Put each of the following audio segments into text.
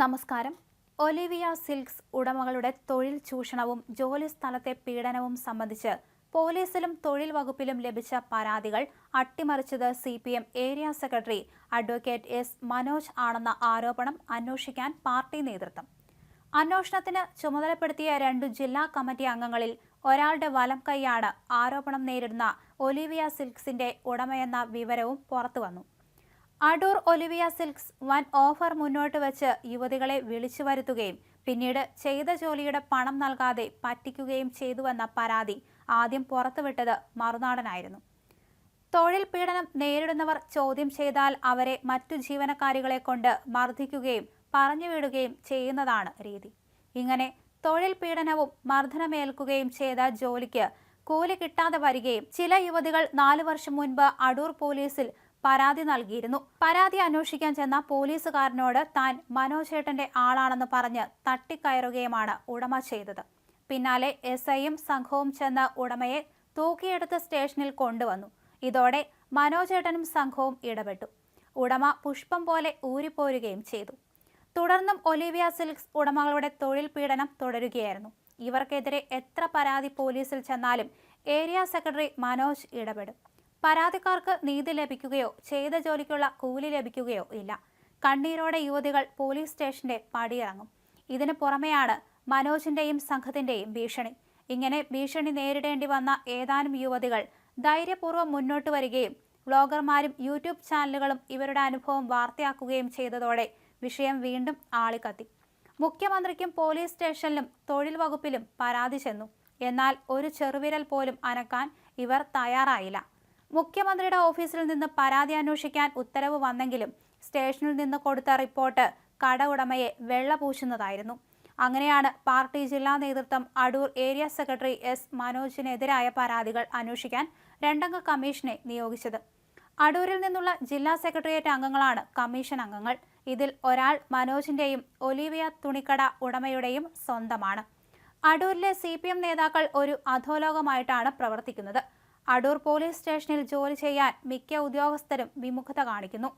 നമസ്കാരം. Olivia silks ഉടമകളുടെ തൊഴിൽ ചൂഷണവും ജോലി സ്ഥലത്തെ പീഡനവും സംബന്ധിച്ച് പോലീസിലും തൊഴിൽ വകുപ്പിലും ലഭിച്ച പരാതികൾ അട്ടിമറിച്ചത് C P M area secretary advocate S Manoj ആണെന്ന ആരോപണം അന്വേഷിക്കാൻ പാർട്ടി നേതൃത്വം. അന്വേഷണത്തിന് ചുമതലപ്പെടുത്തിയ രണ്ടു ജില്ലാ കമ്മിറ്റി അംഗങ്ങളിൽ ഒരാളുടെ വലം കൈയാണ് ആരോപണം നേരിടുന്ന ഒലിവിയ സിൽക്സിന്റെ ഉടമയെന്ന വിവരവും പുറത്തുവന്നു. അടൂർ ഒലിവിയ സിൽക്സ് വൻ ഓഫർ മുന്നോട്ട് വെച്ച് യുവതികളെ വിളിച്ചു വരുത്തുകയും പിന്നീട് ചെയ്ത ജോലിയുടെ പണം നൽകാതെ പറ്റിക്കുകയും ചെയ്തുവെന്ന പരാതി ആദ്യം പുറത്തുവിട്ടത് മറുനാടനായിരുന്നു. തൊഴിൽ പീഡനം നേരിടുന്നവർ ചോദ്യം ചെയ്താൽ അവരെ മറ്റു ജീവനക്കാരികളെ കൊണ്ട് മർദ്ദിക്കുകയും പറഞ്ഞുവിടുകയും ചെയ്യുന്നതാണ് രീതി. ഇങ്ങനെ തൊഴിൽ പീഡനവും മർദ്ദനമേൽക്കുകയും ചെയ്ത ജോലിക്ക് കൂലി കിട്ടാതെ വരികയും ചില യുവതികൾ നാലു വർഷം മുൻപ് അടൂർ പോലീസിൽ പരാതി നൽകിയിരുന്നു. പരാതി അന്വേഷിക്കാൻ ചെന്ന പോലീസുകാരനോട് താൻ മനോജേട്ടന്റെ ആളാണെന്ന് പറഞ്ഞ് തട്ടിക്കയറുകയുമാണ് ഉടമ ചെയ്തത്. പിന്നാലെ എസ് ഐയും സംഘവും ചെന്ന് ഉടമയെ തൂക്കിയെടുത്ത് സ്റ്റേഷനിൽ കൊണ്ടുവന്നു. ഇതോടെ മനോജേട്ടനും സംഘവും ഇടപെട്ടു. ഉടമ പുഷ്പം പോലെ ഊരിപ്പോരുകയും ചെയ്തു. തുടർന്നും ഒലിവിയ സിൽക്സ് ഉടമകളുടെ തൊഴിൽ പീഡനം തുടരുകയായിരുന്നു. ഇവർക്കെതിരെ എത്ര പരാതി പോലീസിൽ ചെന്നാലും ഏരിയ സെക്രട്ടറി മനോജ് ഇടപെടും. പരാതിക്കാർക്ക് നീതി ലഭിക്കുകയോ ചെയ്ത ജോലിക്കുള്ള കൂലി ലഭിക്കുകയോ ഇല്ല. കണ്ണീരോടെ യുവതികൾ പോലീസ് സ്റ്റേഷന്റെ പടിയിറങ്ങും. ഇതിനു പുറമെയാണ് മനോജിന്റെയും സംഘത്തിന്റെയും ഭീഷണി. ഇങ്ങനെ ഭീഷണി നേരിടേണ്ടി വന്ന ഏതാനും യുവതികൾ ധൈര്യപൂർവം മുന്നോട്ട് വരികയും വ്ളോഗർമാരും യൂട്യൂബ് ചാനലുകളും ഇവരുടെ അനുഭവം വാർത്തയാക്കുകയും ചെയ്തതോടെ വിഷയം വീണ്ടും ആളിക്കത്തി. മുഖ്യമന്ത്രിക്കും പോലീസ് സ്റ്റേഷനിലും തൊഴിൽ വകുപ്പിലും പരാതി ചെന്നു. എന്നാൽ ഒരു ചെറുവിരൽ പോലും അനക്കാൻ ഇവർ തയ്യാറായില്ല. മുഖ്യമന്ത്രിയുടെ ഓഫീസിൽ നിന്ന് പരാതി അന്വേഷിക്കാൻ ഉത്തരവ് വന്നെങ്കിലും സ്റ്റേഷനിൽ നിന്ന് കൊടുത്ത റിപ്പോർട്ട് കട ഉടമയെ വെള്ളപൂശുന്നതായിരുന്നു. അങ്ങനെയാണ് പാർട്ടി ജില്ലാ നേതൃത്വം അടൂർ ഏരിയ സെക്രട്ടറി എസ് മനോജിനെതിരായ പരാതികൾ അന്വേഷിക്കാൻ രണ്ടംഗ കമ്മീഷനെ നിയോഗിച്ചത്. അടൂരിൽ നിന്നുള്ള ജില്ലാ സെക്രട്ടേറിയറ്റ് അംഗങ്ങളാണ് കമ്മീഷൻ അംഗങ്ങൾ. ഇതിൽ ഒരാൾ മനോജിന്റെയും ഒലീവിയ തുണിക്കട ഉടമയുടെയും സ്വന്തമാണ്. അടൂരിലെ സി നേതാക്കൾ ഒരു അധോലോകമായിട്ടാണ് പ്രവർത്തിക്കുന്നത്. അടൂർ പോലീസ് സ്റ്റേഷനിൽ ജോലി ചെയ്യാൻ മിക്ക ഉദ്യോഗസ്ഥരും വിമുഖത കാണിക്കുന്നു.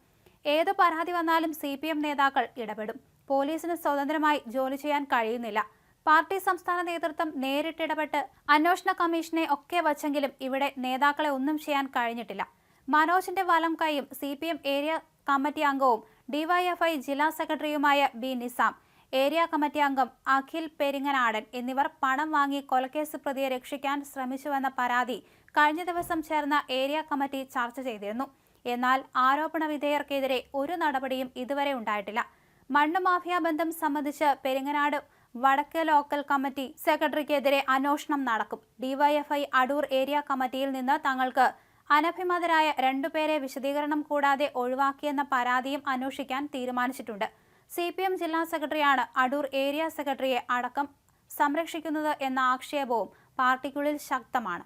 ഏത് പരാതി വന്നാലും സി പി എം നേതാക്കൾ ഇടപെടും. പോലീസിന് സ്വതന്ത്രമായി ജോലി ചെയ്യാൻ കഴിയുന്നില്ല. പാർട്ടി സംസ്ഥാന നേതൃത്വം നേരിട്ടിടപെട്ട് അന്വേഷണ കമ്മീഷനെ ഒക്കെ വച്ചെങ്കിലും ഇവിടെ നേതാക്കളെ ഒന്നും ചെയ്യാൻ കഴിഞ്ഞിട്ടില്ല. മനോജിന്റെ വലം കൈയും സി ഏരിയ കമ്മിറ്റി അംഗവും ഡിവൈഎഫ്ഐ ജില്ലാ സെക്രട്ടറിയുമായ ബി നിസാം. ഏരിയ കമ്മിറ്റി അംഗം അഖിൽ പെരിങ്ങനാടൻ എന്നിവർ പണം വാങ്ങി കൊലക്കേസ് പ്രതിയെ രക്ഷിക്കാൻ ശ്രമിച്ചുവെന്ന പരാതി കഴിഞ്ഞ ദിവസം ചേർന്ന ഏരിയ കമ്മിറ്റി ചർച്ച ചെയ്തിരുന്നു. എന്നാൽ ആരോപണ വിധേയർക്കെതിരെ ഒരു നടപടിയും ഇതുവരെ ഉണ്ടായിട്ടില്ല. മണ്ണ് മാഫിയ ബന്ധം സംബന്ധിച്ച് പെരിങ്ങനാട് വടക്ക് ലോക്കൽ കമ്മിറ്റി സെക്രട്ടറിക്കെതിരെ അന്വേഷണം നടക്കും. ഡിവൈഎഫ്ഐ അടൂർ ഏരിയ കമ്മിറ്റിയിൽ നിന്ന് തങ്ങൾക്ക് അനഭിമതരായ രണ്ടുപേരെ വിശദീകരണം കൂടാതെ ഒഴിവാക്കിയെന്ന പരാതിയും അന്വേഷിക്കാൻ തീരുമാനിച്ചിട്ടുണ്ട്. സി പി എം ജില്ലാ സെക്രട്ടറിയാണ് അടൂർ ഏരിയ സെക്രട്ടറിയെ അടക്കം സംരക്ഷിക്കുന്നത് എന്ന ആക്ഷേപവും പാർട്ടിക്കുള്ളിൽ ശക്തമാണ്.